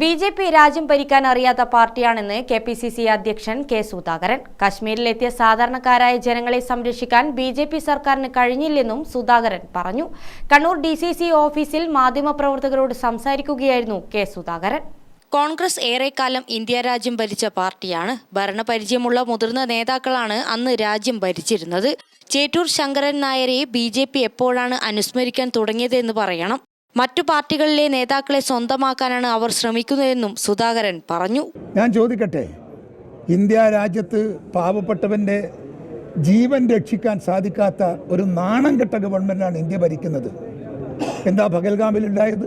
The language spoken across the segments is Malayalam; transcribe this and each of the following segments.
ബി ജെ പി രാജ്യം ഭരിക്കാൻ അറിയാത്ത പാർട്ടിയാണെന്ന് കെ പി സി സി അധ്യക്ഷൻ കെ സുധാകരൻ. കശ്മീരിലെത്തിയ സാധാരണക്കാരായ ജനങ്ങളെ സംരക്ഷിക്കാൻ ബി ജെ പി സർക്കാരിന് കഴിഞ്ഞില്ലെന്നും സുധാകരൻ പറഞ്ഞു. കണ്ണൂർ ഡി സി സി ഓഫീസിൽ മാധ്യമപ്രവർത്തകരോട് സംസാരിക്കുകയായിരുന്നു കെ സുധാകരൻ. കോൺഗ്രസ് ഏറെക്കാലം ഇന്ത്യ രാജ്യം ഭരിച്ച പാർട്ടിയാണ്. ഭരണപരിചയമുള്ള മുതിർന്ന നേതാക്കളാണ് അന്ന് രാജ്യം ഭരിച്ചിരുന്നത്. ചേറ്റൂർ ശങ്കരൻ നായരെ ബി ജെ പി എപ്പോഴാണ് അനുസ്മരിക്കാൻ തുടങ്ങിയതെന്ന് പറയണം. മറ്റു പാർട്ടികളിലെ നേതാക്കളെ സ്വന്തമാക്കാനാണ് അവർ ശ്രമിക്കുന്നതെന്നും സുധാകരൻ പറഞ്ഞു. ഞാൻ ചോദിക്കട്ടെ ഇന്ത്യ രാജ്യത്ത് പാവപ്പെട്ടവന്റെ ജീവൻ രക്ഷിക്കാൻ സാധിക്കാത്ത ഒരു നാണം കെട്ട ഗവൺമെന്റാണ് ഇന്ത്യ ഭരിക്കുന്നത്. എന്താ പകൽഗാമിലുണ്ടായത്?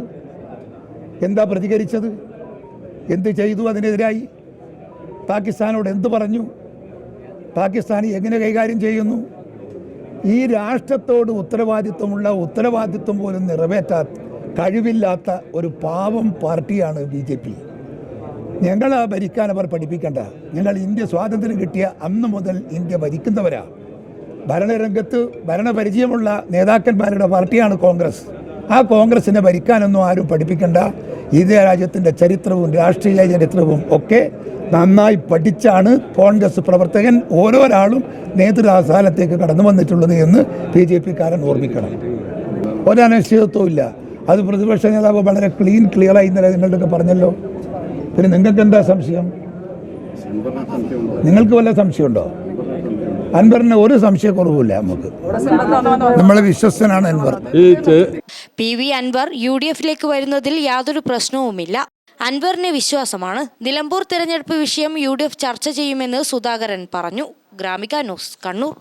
എന്താ പ്രതികരിച്ചത്? എന്ത് ചെയ്തു അതിനെതിരായി? പാകിസ്ഥാനോട് എന്ത് പറഞ്ഞു? പാകിസ്ഥാനി എങ്ങനെ കൈകാര്യം ചെയ്യുന്നു? ഈ രാഷ്ട്രത്തോട് ഉത്തരവാദിത്വമുള്ള ഉത്തരവാദിത്വം പോലും നിറവേറ്റാത്ത കഴിവില്ലാത്ത ഒരു പാവം പാർട്ടിയാണ് ബി ജെ പി. ഞങ്ങൾ ഭരിക്കാൻ അവർ പഠിപ്പിക്കേണ്ട. ഞങ്ങൾ ഇന്ത്യ സ്വാതന്ത്ര്യം കിട്ടിയ അന്ന് മുതൽ ഇന്ത്യ ഭരിക്കുന്നവരാ. ഭരണരംഗത്ത് ഭരണപരിചയമുള്ള നേതാക്കന്മാരുടെ പാർട്ടിയാണ് കോൺഗ്രസ്. ആ കോൺഗ്രസിനെ ഭരിക്കാനൊന്നും ആരും പഠിപ്പിക്കേണ്ട. ഇന്ത്യ രാജ്യത്തിന്റെ ചരിത്രവും രാഷ്ട്രീയ ചരിത്രവും ഒക്കെ നന്നായി പഠിച്ചാണ് കോൺഗ്രസ് പ്രവർത്തകൻ ഓരോരാളും നേതൃസ്ഥാനത്തേക്ക് കടന്നു വന്നിട്ടുള്ളത് എന്ന് ബി ജെ പിക്കാരൻ ഓർമ്മിക്കണം. ഒരനിശ്ചിതത്വം ഇല്ല. അത് പ്രതിപക്ഷ നേതാവ് വളരെ ക്ലീൻ ക്ലിയറായി ഇന്നലെ നിങ്ങളുടെയൊക്കെ പറഞ്ഞല്ലോ. പിന്നെ നിങ്ങൾക്ക് എന്താ സംശയം? നിങ്ങൾക്ക് വല്ല സംശയമുണ്ടോ? അൻവറിന് ഒരു സംശയക്കുറവുമില്ല നമുക്ക്. നമ്മളെ വിശ്വസ്തനാണ് Anwar. P V Anwar U D എഫിലേക്ക് വരുന്നതിൽ യാതൊരു പ്രശ്നവുമില്ല. അൻവറിന് വിശ്വാസമാണ്. നിലമ്പൂർ തിരഞ്ഞെടുപ്പ് വിഷയം യു ഡി എഫ് ചർച്ച ചെയ്യുമെന്ന് സുധാകരൻ പറഞ്ഞു. ഗ്രാമിക ന്യൂസ് കണ്ണൂർ.